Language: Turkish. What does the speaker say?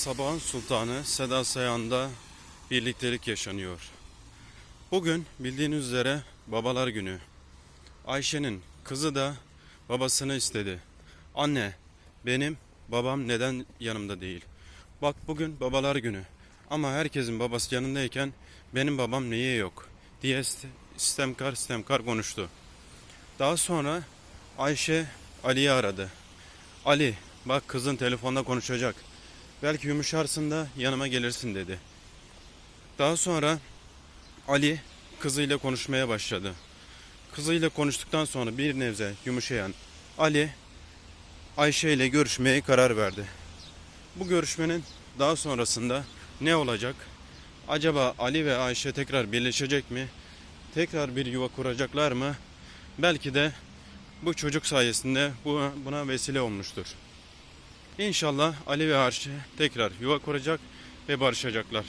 Sabahın Sultanı Seda Sayan'da birliktelik yaşanıyor. Bugün bildiğiniz üzere babalar günü. Ayşe'nin kızı da babasını istedi. Anne, benim babam neden yanımda değil? Bak bugün babalar günü. Ama herkesin babası yanındayken benim babam niye yok? diye iste- istemkar istemkar konuştu. Daha sonra Ayşe Ali'yi aradı. Ali, bak kızın telefonda konuşacak. Belki yumuşarsın da yanıma gelirsin dedi. Daha sonra Ali kızıyla konuşmaya başladı. Kızıyla konuştuktan sonra bir nebze yumuşayan Ali Ayşe ile görüşmeye karar verdi. Bu görüşmenin daha sonrasında ne olacak? Acaba Ali ve Ayşe tekrar birleşecek mi? Tekrar bir yuva kuracaklar mı? Belki de bu çocuk sayesinde bu- buna vesile olmuştur. İnşallah ve Ayşe tekrar yuva kuracak ve barışacaklar.